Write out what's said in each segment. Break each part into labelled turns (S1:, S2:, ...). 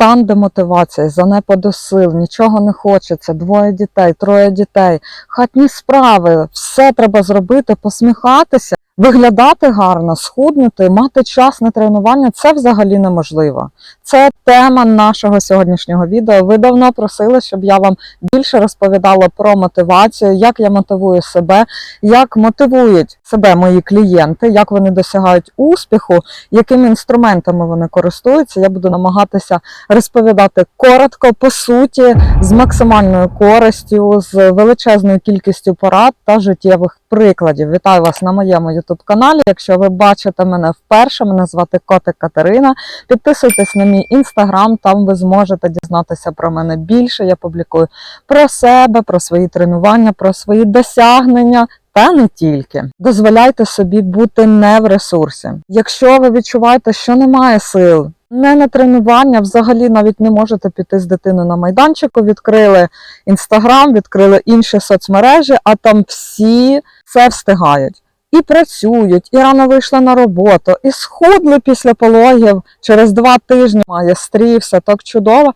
S1: стан демотивації, занепаду сил, нічого не хочеться, двоє дітей, троє дітей, хатні справи, все треба зробити, посміхатися, виглядати гарно, схуднути, мати час на тренування це взагалі неможливо. Це тема нашого сьогоднішнього відео. Ви давно просили, щоб я вам більше розповідала про мотивацію, як я мотивую себе, як мотивують себе мої клієнти, як вони досягають успіху, якими інструментами вони користуються. Я буду намагатися розповідати коротко, по суті, з максимальною користю, з величезною кількістю порад та життєвих прикладів. Вітаю вас на моєму youtube каналі. Якщо ви бачите мене вперше, мене звати Котик Катерина. Підписуйтесь на мій інстаграм, там ви зможете дізнатися про мене більше. Я публікую про себе, про свої тренування, про свої досягнення. Та не тільки дозволяйте собі бути не в ресурсі. Якщо ви відчуваєте, що немає сил, не на тренування, взагалі навіть не можете піти з дитиною на майданчику. Відкрили інстаграм, відкрили інші соцмережі, а там всі це встигають. І працюють, і рано вийшли на роботу, і схудли після пологів через два тижні має стрій, все так чудово.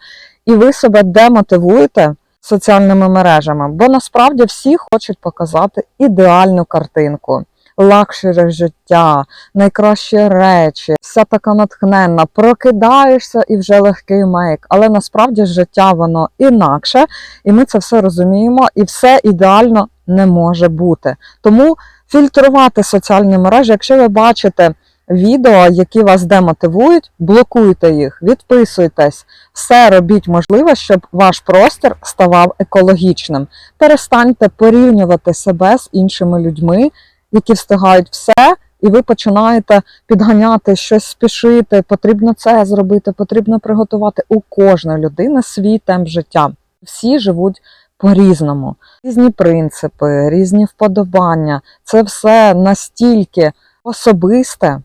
S1: І ви себе демотивуєте соціальними мережами, бо насправді всі хочуть показати ідеальну картинку. Лакшери життя, найкращі речі, вся така натхненна. Прокидаєшся і вже легкий мейк. Але насправді життя воно інакше, і ми це все розуміємо, і все ідеально не може бути. Тому фільтрувати соціальні мережі, якщо ви бачите відео, які вас демотивують, блокуйте їх, відписуйтесь, все робіть можливе, щоб ваш простір ставав екологічним. Перестаньте порівнювати себе з іншими людьми, які встигають все. І ви починаєте підганяти щось спішити, потрібно це зробити, потрібно приготувати у кожної людини свій темп життя. Всі живуть по-різному, різні принципи, різні вподобання. Це все настільки особисте.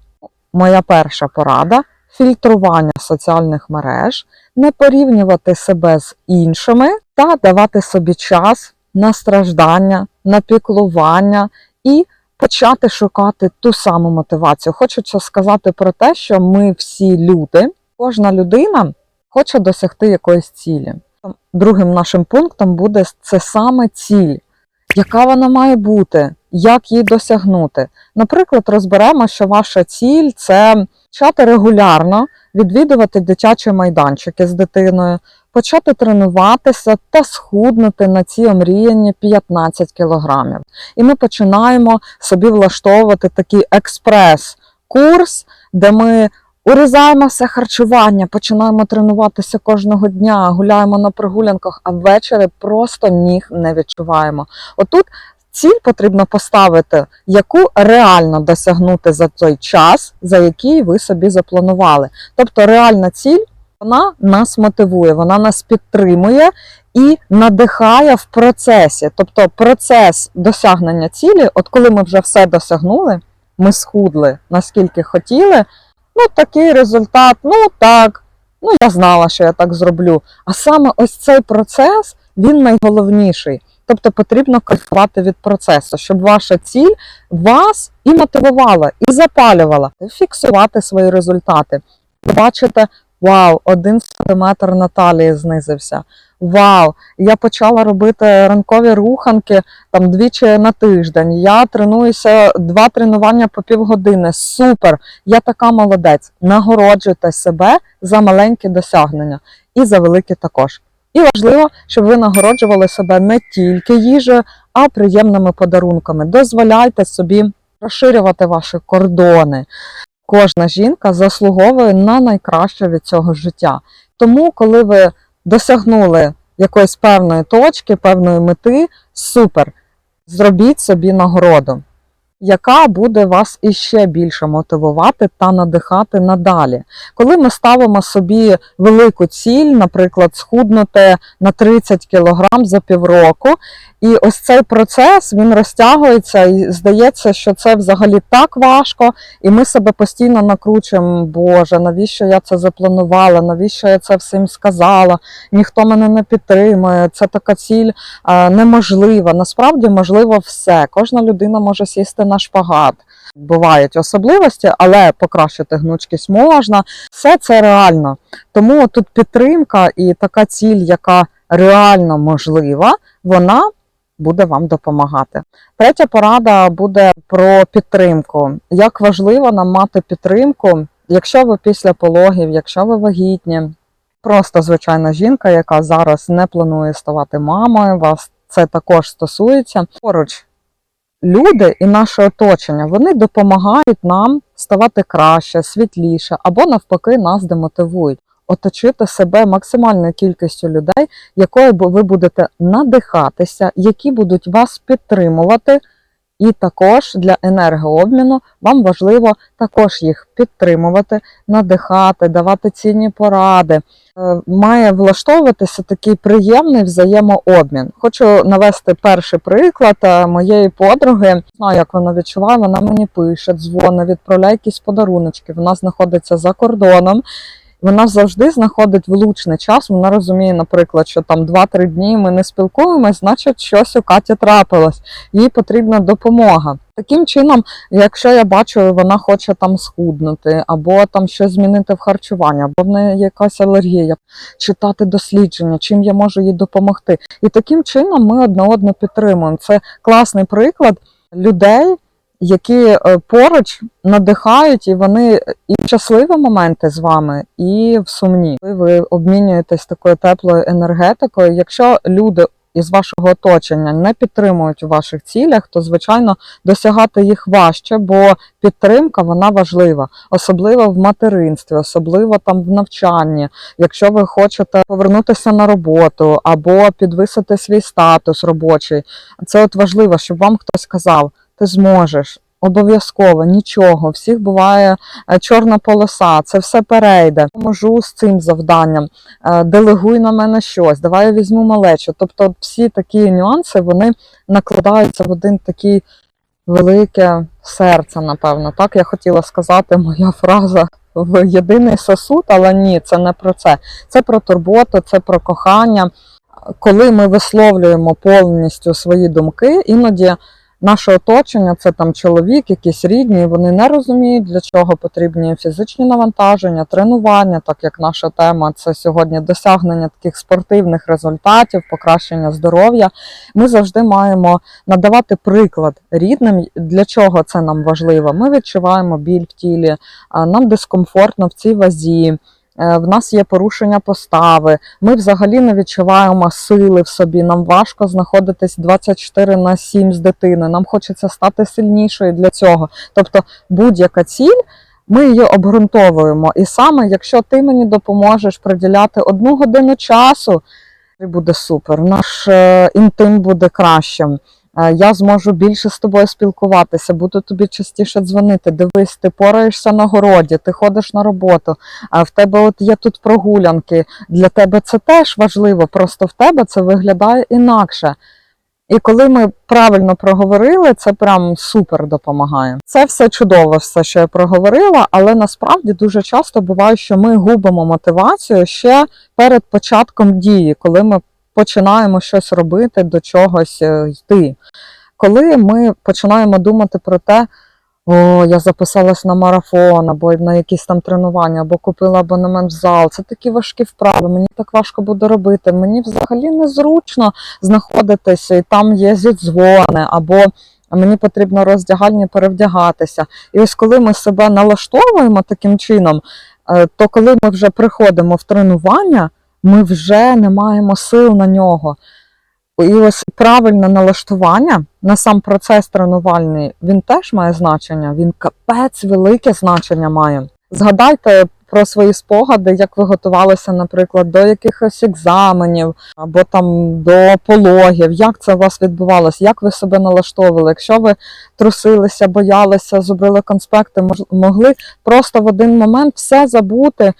S1: Моя перша порада фільтрування соціальних мереж, не порівнювати себе з іншими та давати собі час на страждання, на піклування і почати шукати ту саму мотивацію. Хочеться сказати про те, що ми всі люди, кожна людина хоче досягти якоїсь цілі. Другим нашим пунктом буде це саме ціль, яка вона має бути, як її досягнути. Наприклад, розберемо, що ваша ціль це почати регулярно відвідувати дитячі майданчики з дитиною, почати тренуватися та схуднути на ці омріяні 15 кілограмів. І ми починаємо собі влаштовувати такий експрес-курс, де ми урізаємо все харчування, починаємо тренуватися кожного дня, гуляємо на прогулянках, а ввечері просто ніг не відчуваємо. Отут ціль потрібно поставити, яку реально досягнути за той час, за який ви собі запланували. Тобто реальна ціль. Вона нас мотивує, вона нас підтримує і надихає в процесі. Тобто процес досягнення цілі, от коли ми вже все досягнули, ми схудли наскільки хотіли, ну такий результат, ну так, ну я знала, що я так зроблю. А саме ось цей процес, він найголовніший. Тобто потрібно кайфувати від процесу, щоб ваша ціль вас і мотивувала, і запалювала, фіксувати свої результати. Бачите, Вау, один сантиметр на талії знизився. Вау! Я почала робити ранкові руханки там двічі на тиждень. Я тренуюся два тренування по півгодини. Супер! Я така молодець. Нагороджуйте себе за маленькі досягнення і за великі також. І важливо, щоб ви нагороджували себе не тільки їжею, а приємними подарунками. Дозволяйте собі розширювати ваші кордони. Кожна жінка заслуговує на найкраще від цього життя. Тому, коли ви досягнули якоїсь певної точки, певної мети, супер, зробіть собі нагороду, яка буде вас іще більше мотивувати та надихати надалі. Коли ми ставимо собі велику ціль, наприклад, схуднути на 30 кг за півроку, і ось цей процес він розтягується, і здається, що це взагалі так важко, і ми себе постійно накручуємо. Боже, навіщо я це запланувала? Навіщо я це всім сказала? Ніхто мене не підтримує. Це така ціль а, неможлива. Насправді можливо все. Кожна людина може сісти на шпагат. Бувають особливості, але покращити гнучкість можна. Все це реально. Тому тут підтримка і така ціль, яка реально можлива, вона буде вам допомагати. Третя порада буде про підтримку. Як важливо нам мати підтримку, якщо ви після пологів, якщо ви вагітні, просто звичайна жінка, яка зараз не планує ставати мамою, вас це також стосується. Поруч люди і наше оточення вони допомагають нам ставати краще, світліше або навпаки нас демотивують. Оточити себе максимальною кількістю людей, якою ви будете надихатися, які будуть вас підтримувати. І також для енергообміну вам важливо також їх підтримувати, надихати, давати цінні поради. Е, Має влаштовуватися такий приємний взаємообмін. Хочу навести перший приклад е, моєї подруги. Знаю, як вона відчуває. Вона мені пише, дзвонить, відправляє якісь подаруночки. Вона знаходиться за кордоном. Вона завжди знаходить влучний час. Вона розуміє, наприклад, що там 2-3 дні ми не спілкуємось, значить щось у Каті трапилось. Їй потрібна допомога. Таким чином, якщо я бачу, вона хоче там схуднути, або там щось змінити в харчуванні, або в неї якась алергія, читати дослідження, чим я можу їй допомогти. І таким чином ми одне одне підтримуємо. Це класний приклад людей, які е, поруч надихають, і вони і в щасливі моменти з вами, і в сумні. Ви обмінюєтесь такою теплою енергетикою. Якщо люди із вашого оточення не підтримують у ваших цілях, то звичайно досягати їх важче, бо підтримка вона важлива, особливо в материнстві, особливо там в навчанні. Якщо ви хочете повернутися на роботу або підвисити свій статус робочий, це от важливо, щоб вам хтось сказав, ти зможеш. Обов'язково нічого, всіх буває е, чорна полоса, це все перейде. Можу з цим завданням, е, делегуй на мене щось, давай я візьму малечу. Тобто, всі такі нюанси вони накладаються в один такий велике серце, напевно. Так я хотіла сказати, моя фраза в єдиний сосуд, але ні, це не про це. Це про турботу, це про кохання. Коли ми висловлюємо повністю свої думки, іноді наше оточення, це там чоловік, якісь рідні, вони не розуміють, для чого потрібні фізичні навантаження, тренування, так як наша тема це сьогодні досягнення таких спортивних результатів, покращення здоров'я. Ми завжди маємо надавати приклад рідним, для чого це нам важливо. Ми відчуваємо біль в тілі, нам дискомфортно в цій вазі. Е, В нас є порушення постави, ми взагалі не відчуваємо сили в собі. Нам важко знаходитись 24 на 7 з дитиною. Нам хочеться стати сильнішою для цього. Тобто, будь-яка ціль. Ми її обґрунтовуємо. І саме, якщо ти мені допоможеш приділяти одну годину часу, буде супер. Наш е, інтим буде кращим. Е, Я зможу більше з тобою спілкуватися, буду тобі частіше дзвонити. Дивись, ти пораєшся на городі, ти ходиш на роботу, а в тебе от є тут прогулянки. Для тебе це теж важливо, просто в тебе це виглядає інакше. І коли ми правильно проговорили, це прям супер допомагає. Це все чудово, все, що я проговорила, але насправді дуже часто буває, що ми губимо мотивацію ще перед початком дії, коли ми починаємо щось робити, до чогось е, йти. Коли ми починаємо думати про те, о, я записалась на марафон, або на якісь там тренування, або купила абонемент в зал. Це такі важкі вправи, мені так важко буде робити. Мені взагалі незручно знаходитися, і там є зідзвони, або мені потрібно роздягальні перевдягатися. І ось коли ми себе налаштовуємо таким чином, е, то коли ми вже приходимо в тренування, ми вже не маємо сил на нього. І ось правильне налаштування на сам процес тренувальний, він теж має значення, він капець велике значення має. Згадайте про свої спогади, як ви готувалися, наприклад, до якихось екзаменів або там до пологів, як це у вас відбувалося, як ви себе налаштовували. Якщо ви трусилися, боялися, зубрили конспекти, могли просто в один момент все забути.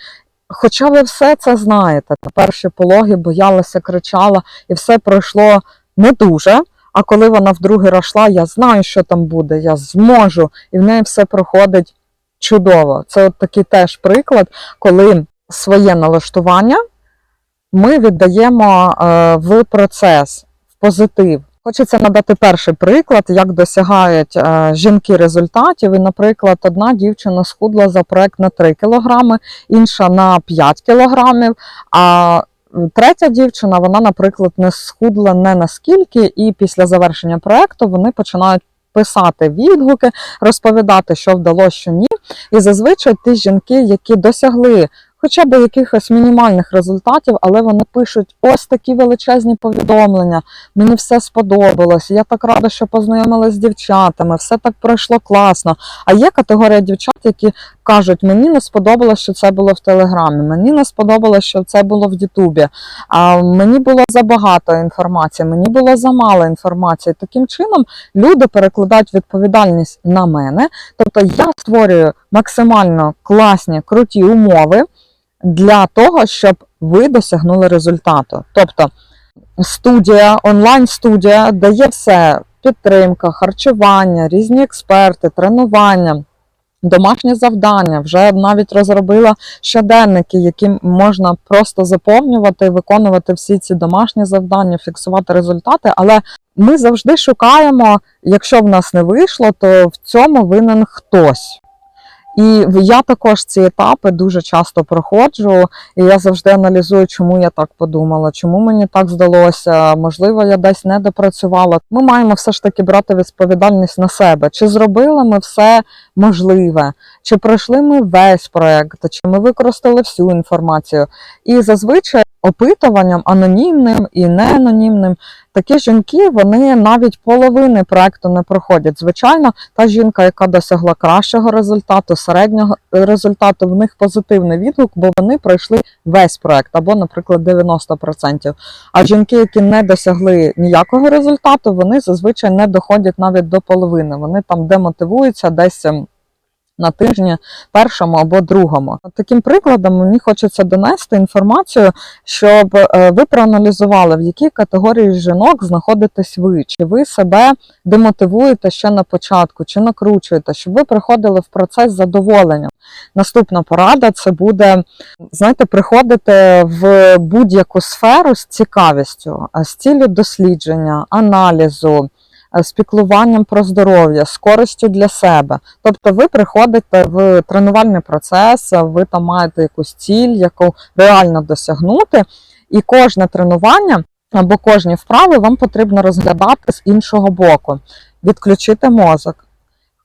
S1: Хоча ви все це знаєте, на перші пологи боялася, кричала, і все пройшло не дуже. А коли вона вдруге росла, я знаю, що там буде, я зможу, і в неї все проходить чудово. Це от такий теж приклад, коли своє налаштування ми віддаємо е, в процес, в позитив. Хочеться надати перший приклад, як досягають е, жінки результатів. І, наприклад, одна дівчина схудла за проект на 3 кілограми, інша на 5 кілограмів. А третя дівчина, вона, наприклад, не схудла не наскільки, і після завершення проекту вони починають писати відгуки, розповідати, що вдалося, що ні. І зазвичай ті жінки, які досягли хоча б якихось мінімальних результатів, але вони пишуть ось такі величезні повідомлення. Мені все сподобалось. Я так рада, що познайомилася з дівчатами, все так пройшло класно. А є категорія дівчат, які кажуть, мені не сподобалось, що це було в Телеграмі, мені не сподобалось, що це було в Ютубі. А мені було забагато інформації, мені було замало інформації. Таким чином люди перекладають відповідальність на мене. Тобто я створюю максимально класні, круті умови для того, щоб ви досягнули результату. Тобто студія, онлайн-студія дає все: підтримка, харчування, різні експерти, тренування. Домашні завдання вже навіть розробила щоденники, які можна просто заповнювати, виконувати всі ці домашні завдання, фіксувати результати. Але ми завжди шукаємо, якщо в нас не вийшло, то в цьому винен хтось. І я також ці етапи дуже часто проходжу, і я завжди аналізую, чому я так подумала, чому мені так здалося. Можливо, я десь не допрацювала. Ми маємо все ж таки брати відповідальність на себе. Чи зробили ми все можливе, чи пройшли ми весь проект, чи ми використали всю інформацію. І зазвичай опитуванням анонімним і неанонімним такі жінки вони навіть половини проекту не проходять. Звичайно, та жінка, яка досягла кращого результату, середнього результату, в них позитивний відгук, бо вони пройшли весь проект, або, наприклад, 90%. А жінки, які не досягли ніякого результату, вони зазвичай не доходять навіть до половини. Вони там демотивуються десь. На тижні першому або другому. Таким прикладом мені хочеться донести інформацію, щоб е, ви проаналізували, в якій категорії жінок знаходитесь ви, чи ви себе демотивуєте ще на початку, чи накручуєте, щоб ви приходили в процес з задоволенням. Наступна порада це буде, знаєте, приходити в будь-яку сферу з цікавістю, з ціллю дослідження, аналізу. Е, З піклуванням про здоров'я, з користю для себе. Тобто ви приходите в тренувальний процес, ви там маєте якусь ціль, яку реально досягнути, і кожне тренування або кожні вправи вам потрібно розглядати з іншого боку, відключити мозок.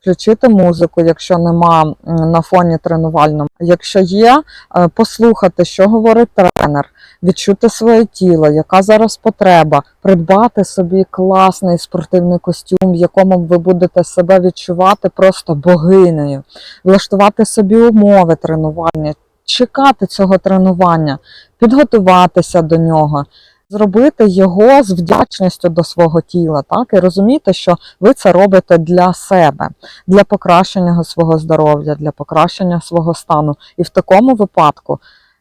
S1: Включити музику, якщо нема на фоні тренувальному. Якщо є, е, послухати, що говорить тренер, відчути своє тіло, яка зараз потреба, придбати собі класний спортивний костюм, в якому ви будете себе відчувати просто богинею, влаштувати собі умови тренування, чекати цього тренування, підготуватися до нього. Зробити його з вдячністю до свого тіла, так і розуміти, що ви це робите для себе, для покращення свого здоров'я, для покращення свого стану. І в такому випадку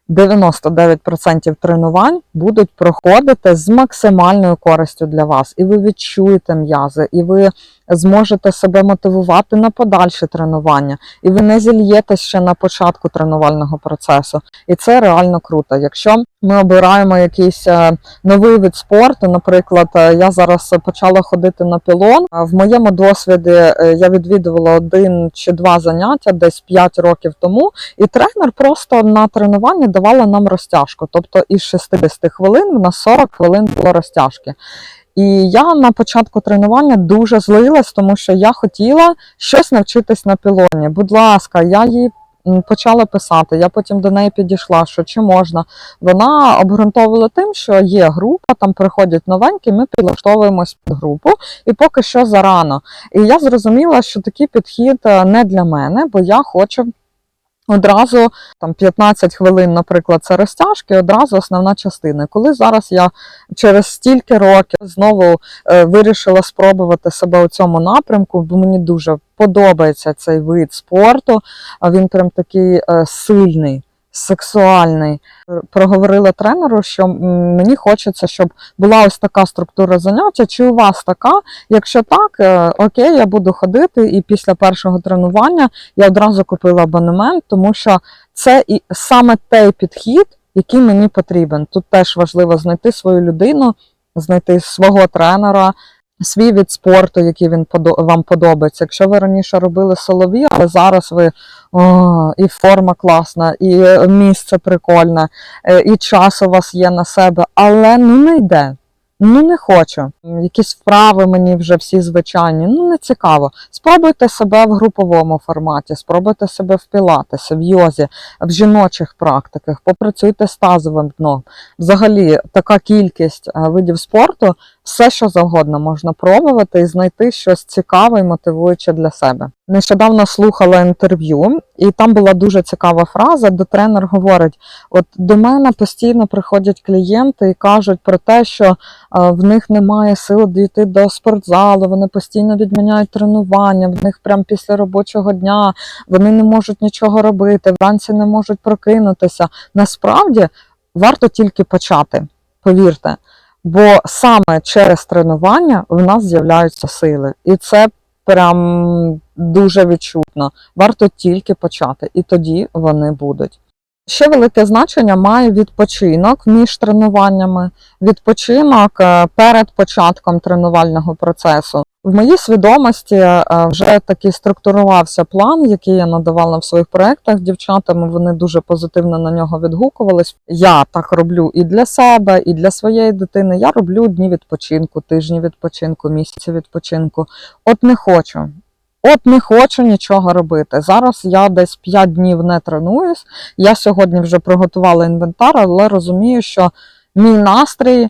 S1: 99% тренувань будуть проходити з максимальною користю для вас, і ви відчуєте м'язи, і ви зможете себе мотивувати на подальші тренування, і ви не зільєте ще на початку тренувального процесу. І це реально круто. Якщо ми обираємо якийсь е, новий вид спорту, наприклад, е, я зараз почала ходити на пілон. В моєму досвіді е, я відвідувала один чи два заняття десь 5 років тому, і тренер просто на тренуванні давала нам розтяжку. Тобто із 60 хвилин на 40 хвилин було розтяжки. І я на початку тренування дуже злилась, тому що я хотіла щось навчитись на пілоні. Будь ласка, я їй почала писати. Я потім до неї підійшла, що чи можна. Вона обґрунтовувала тим, що є група, там приходять новенькі, ми підлаштовуємось під групу, і поки що зарано. І я зрозуміла, що такий підхід е, не для мене, бо я хочу. Одразу там 15 хвилин, наприклад, це розтяжки, одразу основна частина. Коли зараз я через стільки років знову е, вирішила спробувати себе у цьому напрямку, бо мені дуже подобається цей вид спорту. А він прям такий е, сильний, сексуальний. Проговорила тренеру, що мені хочеться, щоб була ось така структура заняття. Чи у вас така? Якщо так, е, окей, я буду ходити, і після першого тренування я одразу купила абонемент, тому що це і саме той підхід, який мені потрібен. Тут теж важливо знайти свою людину, знайти свого тренера, свій від спорту, який він вам подобається. Якщо ви раніше робили солові, але зараз ви о, і форма класна, і е, місце прикольне, е, і час у вас є на себе, але ну не йде. Ну не хочу. Якісь вправи мені вже всі звичайні. Ну не цікаво. Спробуйте себе в груповому форматі, спробуйте себе в пілатесі, в йозі, в жіночих практиках, попрацюйте з тазовим дном. Взагалі, така кількість е, видів спорту, все що завгодно можна пробувати і знайти щось цікаве і мотивуюче для себе. Нещодавно слухала інтерв'ю, і там була дуже цікава фраза, де тренер говорить: от до мене постійно приходять клієнти і кажуть про те, що е, в них немає сил дійти до спортзалу, вони постійно відміняють тренування, в них прямо після робочого дня вони не можуть нічого робити, вранці не можуть прокинутися. Насправді варто тільки почати, повірте. Бо саме через тренування в нас з'являються сили, і це прям дуже відчутно. Варто тільки почати, і тоді вони будуть. Ще велике значення має відпочинок між тренуваннями, відпочинок е, перед початком тренувального процесу. В моїй свідомості е, вже такий структурувався план, який я надавала в своїх проєктах дівчатам. Вони дуже позитивно на нього відгукувались. Я так роблю і для себе, і для своєї дитини. Я роблю дні відпочинку, тижні відпочинку, місяці відпочинку. От не хочу. От не хочу нічого робити. Зараз я десь 5 днів не тренуюсь. Я сьогодні вже приготувала інвентар, але розумію, що мій настрій,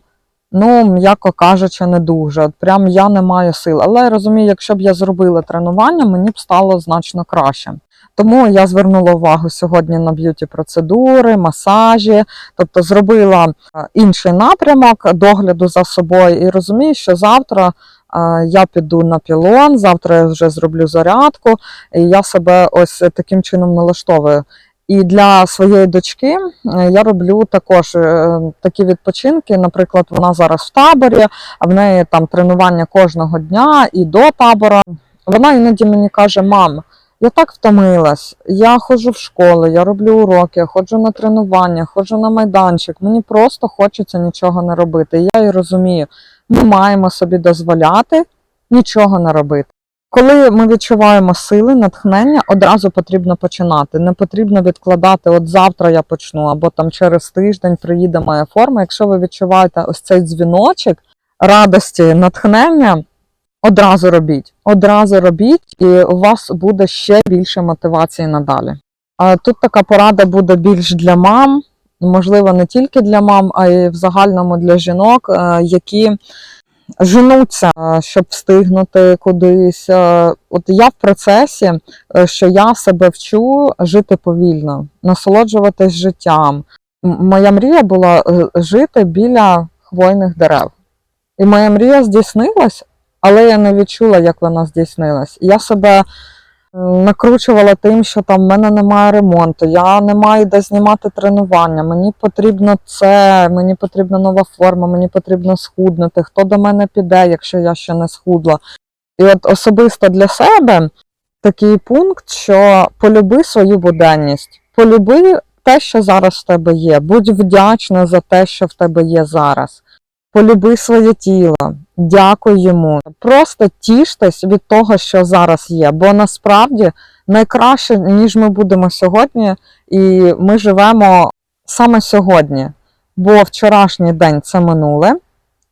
S1: ну, м'яко кажучи, не дуже. От прям я не маю сил. Але я розумію, якщо б я зробила тренування, мені б стало значно краще. Тому я звернула увагу сьогодні на б'юті процедури, масажі, тобто зробила е, інший напрямок догляду за собою і розумію, що завтра я піду на пілон, завтра я вже зроблю зарядку, і я себе ось таким чином налаштовую. І для своєї дочки е, я роблю також е, такі відпочинки. Наприклад, вона зараз в таборі, а в неї там тренування кожного дня і до табора. Вона іноді мені каже: мам, я так втомилась, я ходжу в школу, я роблю уроки, ходжу на тренування, ходжу на майданчик. Мені просто хочеться нічого не робити. Я її розумію, ми маємо собі дозволяти нічого не робити. Коли ми відчуваємо сили, натхнення, одразу потрібно починати. Не потрібно відкладати, от завтра я почну, або там через тиждень приїде моя форма. Якщо ви відчуваєте ось цей дзвіночок радості, натхнення, одразу робіть. Одразу робіть, і у вас буде ще більше мотивації надалі. А тут така порада буде більш для мам, можливо, не тільки для мам, а й в загальному для жінок, е, які женуться, е, щоб встигнути кудись. Е, От я в процесі, що я себе вчу жити повільно, насолоджуватись життям. Моя мрія була жити біля хвойних дерев. І моя мрія здійснилась, але я не відчула, як вона здійснилась. Я себе накручувала тим, що там в мене немає ремонту, я не маю де знімати тренування. Мені потрібно це, мені потрібна нова форма, мені потрібно схуднути. Хто до мене піде, якщо я ще не схудла? І от особисто для себе такий пункт, що полюби свою буденність, полюби те, що зараз в тебе є. Будь вдячна за те, що в тебе є зараз. Полюби своє тіло, дякуй йому. Просто тіштесь від того, що зараз є. Бо насправді найкраще, ніж ми будемо сьогодні, і ми живемо саме сьогодні. Бо вчорашній день це минуле,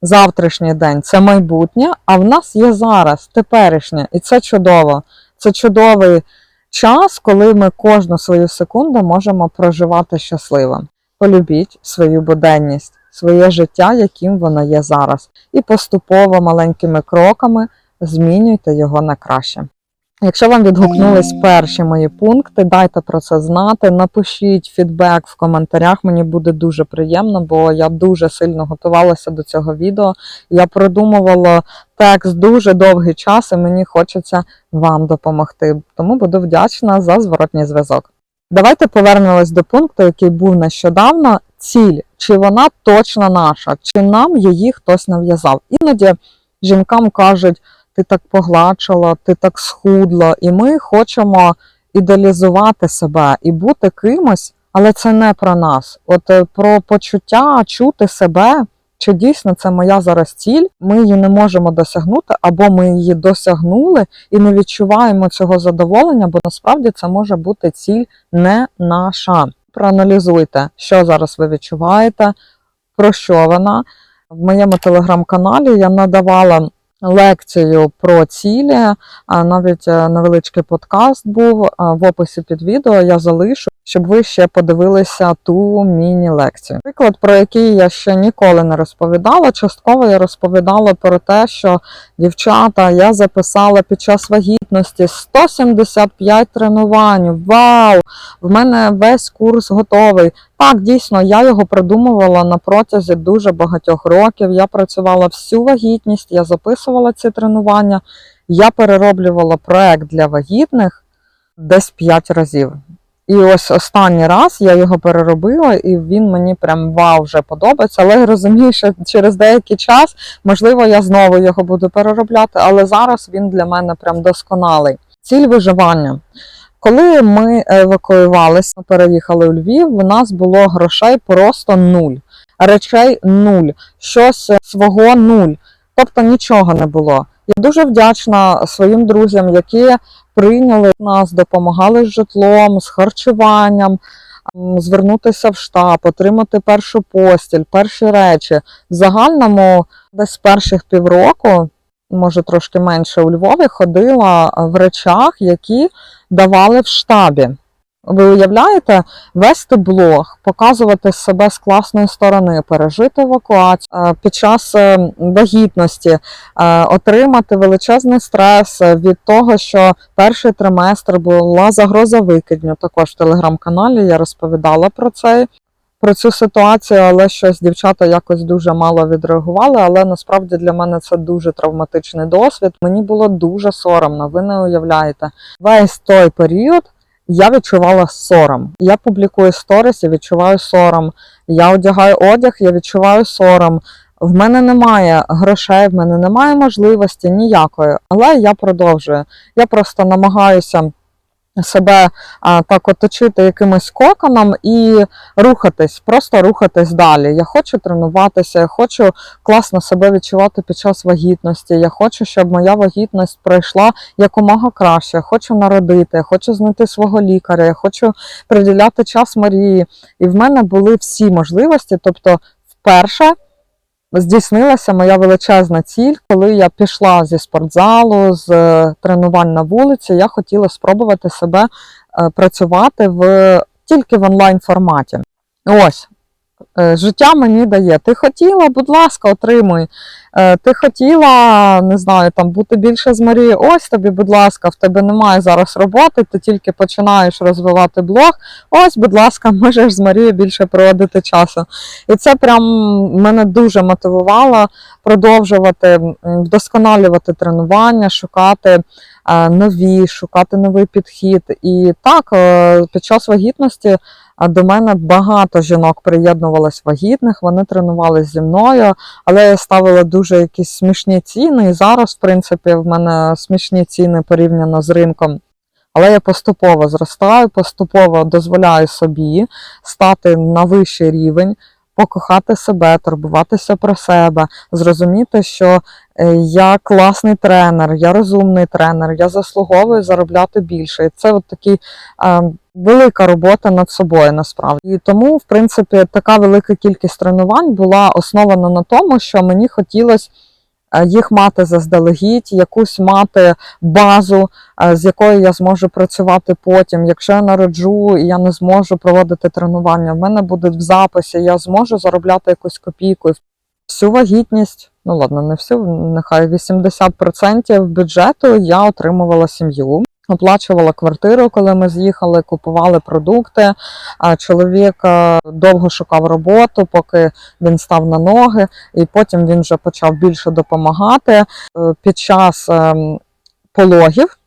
S1: завтрашній день це майбутнє, а в нас є зараз, теперішнє, і це чудово. Це чудовий час, коли ми кожну свою секунду можемо проживати щасливо. Полюбіть свою буденність, своє життя, яким воно є зараз, і поступово маленькими кроками змінюйте його на краще. Якщо вам відгукнулись перші мої пункти, дайте про це знати. Напишіть фідбек в коментарях. Мені буде дуже приємно, бо я дуже сильно готувалася до цього відео. Я продумувала текст дуже довгий час, і мені хочеться вам допомогти. Тому буду вдячна за зворотній зв'язок. Давайте повернемось до пункту, який був нещодавно. Ціль, чи вона точно наша, чи нам її хтось нав'язав. Іноді жінкам кажуть, ти так погладшала, ти так схудла, і ми хочемо ідеалізувати себе і бути кимось, але це не про нас. От е, про почуття чути себе чи дійсно це моя зараз ціль, ми її не можемо досягнути, або ми її досягнули і не відчуваємо цього задоволення, бо насправді це може бути ціль не наша. Проаналізуйте, що зараз ви відчуваєте, про що вона. В моєму телеграм-каналі я надавала лекцію про цілі, навіть е, невеличкий подкаст був в описі під відео. Я залишу, щоб ви ще подивилися ту міні-лекцію. Приклад, про який я ще ніколи не розповідала. Частково я розповідала про те, що дівчата я записала під час вагітності 175 тренувань. Вау! В мене весь курс готовий. Так, дійсно, я його придумувала на протязі дуже багатьох років. Я працювала всю вагітність, я записувала ці тренування, я перероблювала проект для вагітних десь 5 разів. І ось останній раз я його переробила, і він мені прям вау вже подобається. Але я розумію, що через деякий час, можливо, я знову його буду переробляти, але зараз він для мене прям досконалий. Ціль виживання. Коли ми евакуювалися, переїхали у Львів, у нас було грошей просто нуль, речей нуль, щось свого нуль, тобто нічого не було. Я дуже вдячна своїм друзям, які прийняли нас, допомагали з житлом, з харчуванням, звернутися в штаб, отримати першу постіль, перші речі. В загальному десь перших півроку, може трошки менше у Львові, ходила в речах, які давали в штабі. Ви уявляєте, вести блог, показувати себе з класної сторони, пережити евакуацію е, під час е, вагітності, е, отримати величезний стрес від того, що перший триместр була загроза викидню. Також в телеграм-каналі я розповідала про це. Про цю ситуацію, але щось дівчата якось дуже мало відреагували. Але насправді для мене це дуже травматичний досвід. Мені було дуже соромно. Ви не уявляєте, весь той період я відчувала сором. Я публікую сторіс, я відчуваю сором. Я одягаю одяг, я відчуваю сором. В мене немає грошей, в мене немає можливості ніякої, але я продовжую. Я просто намагаюся себе а, так оточити якимось коконом і рухатись, просто рухатись далі. Я хочу тренуватися, я хочу класно себе відчувати під час вагітності. Я хочу, щоб моя вагітність пройшла якомога краще. Я хочу народити, я хочу знайти свого лікаря, я хочу приділяти час Марії. І в мене були всі можливості. Тобто, вперше здійснилася моя величезна ціль, коли я пішла зі спортзалу, з е, тренувань на вулиці. Я хотіла спробувати себе е, працювати в тільки в онлайн форматі. Ось. Е, Життя мені дає. Ти хотіла, будь ласка, отримуй. Е, Ти хотіла, не знаю, там бути більше з Марією. Ось тобі, будь ласка, в тебе немає зараз роботи, ти тільки починаєш розвивати блог. Ось, будь ласка, можеш з Марією більше проводити часу. І це прям мене дуже мотивувало продовжувати вдосконалювати тренування, шукати е, нові, шукати новий підхід. І так, під час вагітності а до мене багато жінок приєднувалось вагітних, вони тренувалися зі мною, але я ставила дуже якісь смішні ціни. І зараз, в принципі, в мене смішні ціни порівняно з ринком. Але я поступово зростаю, поступово дозволяю собі стати на вищий рівень, покохати себе, турбуватися про себе, зрозуміти, що е, я класний тренер, я розумний тренер, я заслуговую заробляти більше. І це от такий е, велика робота над собою насправді. І тому, в принципі, така велика кількість тренувань була основана на тому, що мені хотілося е, їх мати заздалегідь, якусь мати базу, е, з якою я зможу працювати потім. Якщо я народжу і я не зможу проводити тренування, в мене буде в записі, я зможу заробляти якусь копійку. Всю вагітність, ну ладно, не всю, нехай 80% бюджету я отримувала сім'ю. Оплачувала квартиру, коли ми з'їхали, купували продукти. Чоловік е, довго шукав роботу, поки він став на ноги, і потім він вже почав більше допомагати. Е, Під час ем, пологів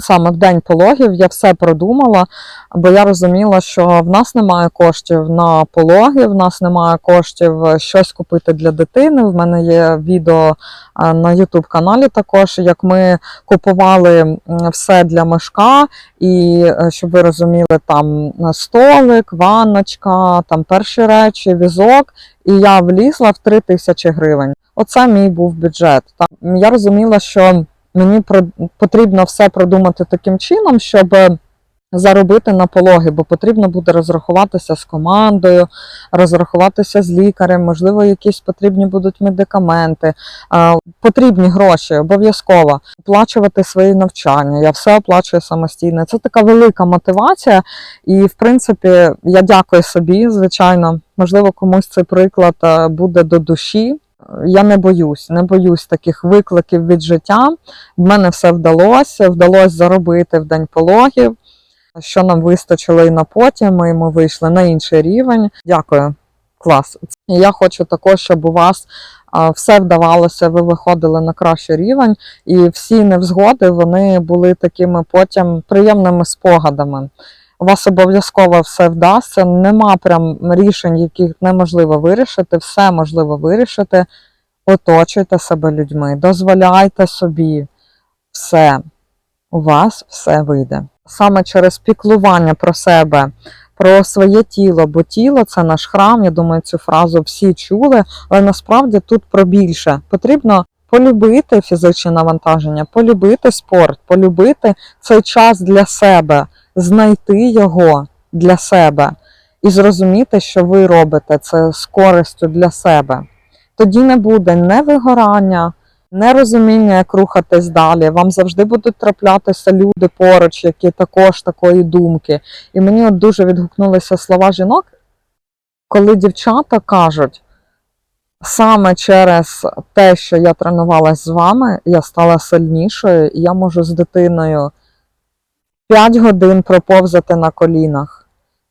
S1: Саме в день пологів я все продумала, бо я розуміла, що в нас немає коштів на пологи, в нас немає коштів е, щось купити для дитини. В мене є відео е, на YouTube каналі також, як ми купували все для мешка, і е, щоб ви розуміли, там столик, ванночка, там перші речі, візок. І я влізла в 3 тисячі гривень. Оце мій був бюджет. Там я розуміла, що мені потрібно все продумати таким чином, щоб заробити на пологи, бо потрібно буде розрахуватися з командою, розрахуватися з лікарем, можливо, якісь потрібні будуть медикаменти, потрібні гроші обов'язково оплачувати свої навчання. Я все оплачую самостійно. Це така велика мотивація, і в принципі я дякую собі, звичайно. Можливо, комусь цей приклад е, буде до душі. Я не боюсь, не боюсь таких викликів від життя. В мене все вдалося. Вдалося заробити в день пологів, що нам вистачило і на потім, і ми вийшли на інший рівень. Дякую, клас. Я хочу також, щоб у вас все вдавалося, ви виходили на кращий рівень, і всі невзгоди вони були такими потім приємними спогадами. У вас обов'язково все вдасться. Нема прям рішень, яких неможливо вирішити. Все можливо вирішити. Оточуйте себе людьми, дозволяйте собі все. У вас все вийде. Саме через піклування про себе, про своє тіло, бо тіло це наш храм. Я думаю, цю фразу всі чули, але насправді тут про більше. Потрібно полюбити фізичне навантаження, полюбити спорт, полюбити цей час для себе, знайти його для себе і зрозуміти, що ви робите це з користю для себе. Тоді не буде не вигорання, не розуміння, як рухатись далі. Вам завжди будуть траплятися люди поруч, які також такої думки. І мені от дуже відгукнулися слова жінок, коли дівчата кажуть, саме через те, що я тренувалась з вами, я стала сильнішою, і я можу з дитиною 5 годин проповзати на колінах,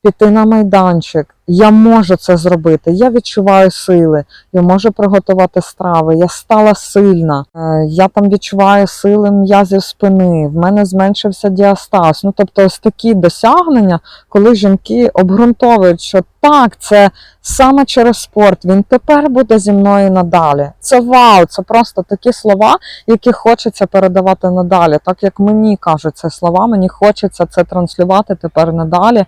S1: піти на майданчик. Я можу це зробити. Я відчуваю сили, я можу приготувати страви. Я стала сильна. Е, Я там відчуваю сили м'язів спини. В мене зменшився діастаз. Ну тобто, ось такі досягнення, коли жінки обґрунтовують, що так, це саме через спорт. Він тепер буде зі мною надалі. Це вау, це просто такі слова, які хочеться передавати надалі. Так як мені кажуть ці слова, мені хочеться це транслювати тепер надалі,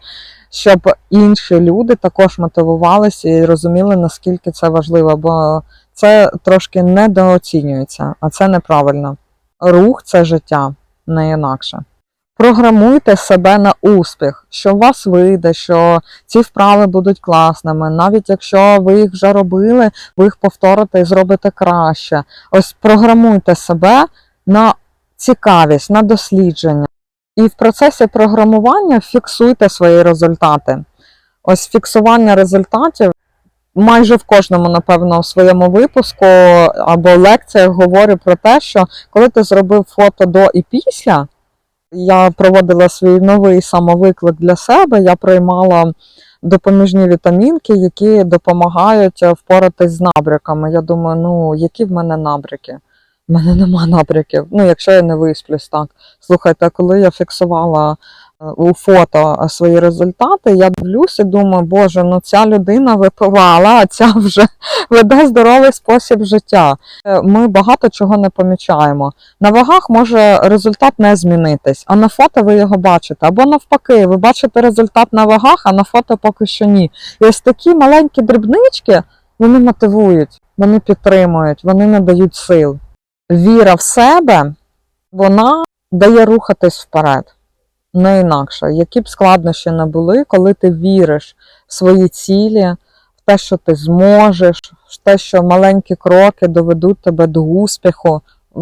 S1: щоб інші люди також мотивувалися і розуміли, наскільки це важливо, бо це трошки недооцінюється, а це неправильно. Рух це життя, не інакше. Програмуйте себе на успіх, що у вас вийде, що ці вправи будуть класними. Навіть якщо ви їх вже робили, ви їх повторите і зробите краще. Ось програмуйте себе на цікавість, на дослідження. І в процесі програмування фіксуйте свої результати. Ось фіксування результатів майже в кожному, напевно, в своєму випуску або лекціях говорю про те, що коли ти зробив фото до і після, я проводила свій новий самовиклик для себе, я приймала допоміжні вітамінки, які допомагають впоратись з набряками. Я думаю, ну які в мене набряки? У мене нема набряків. Ну, якщо я не висплюсь, так. Слухайте, коли я фіксувала е, у фото е, свої результати, я дивлюся і думаю, боже, ну ця людина випивала, а ця вже веде здоровий спосіб життя. Е, Ми багато чого не помічаємо. На вагах може результат не змінитись, а на фото ви його бачите. Або навпаки, ви бачите результат на вагах, а на фото поки що ні. І ось такі маленькі дрібнички вони мотивують, вони підтримують, вони надають сил. Віра в себе, вона дає рухатись вперед. Не інакше. Які б складнощі не були, коли ти віриш в свої цілі, в те, що ти зможеш, в те, що маленькі кроки доведуть тебе до успіху,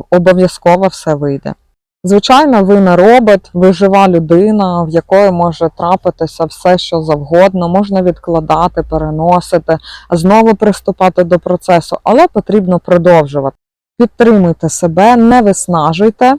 S1: обов'язково все вийде. Звичайно, ви не робот, ви жива людина, в якої може трапитися все, що завгодно, можна відкладати, переносити, знову приступати до процесу, але потрібно продовжувати. Підтримуйте себе, не виснажуйте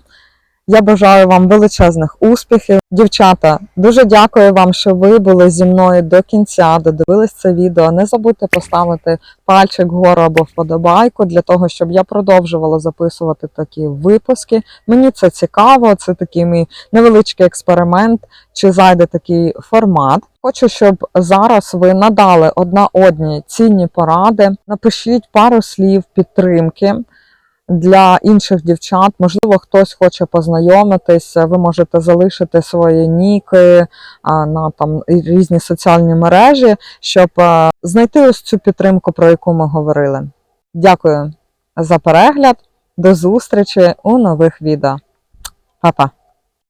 S1: Я бажаю вам величезних успіхів. Дівчата, дуже дякую вам, що ви були зі мною до кінця, додивились це відео. Не забудьте поставити пальчик вгору або вподобайку для того, щоб я продовжувала записувати такі випуски. Мені це цікаво, це такий мій невеличкий експеримент, чи зайде такий формат. Хочу, щоб зараз ви надали одна одній цінні поради. Напишіть пару слів підтримки для інших дівчат. Можливо, хтось хоче познайомитися. Ви можете залишити свої ніки на там різні соціальні мережі, щоб знайти ось цю підтримку, про яку ми говорили. Дякую за перегляд. До зустрічі у нових відео. Па-па!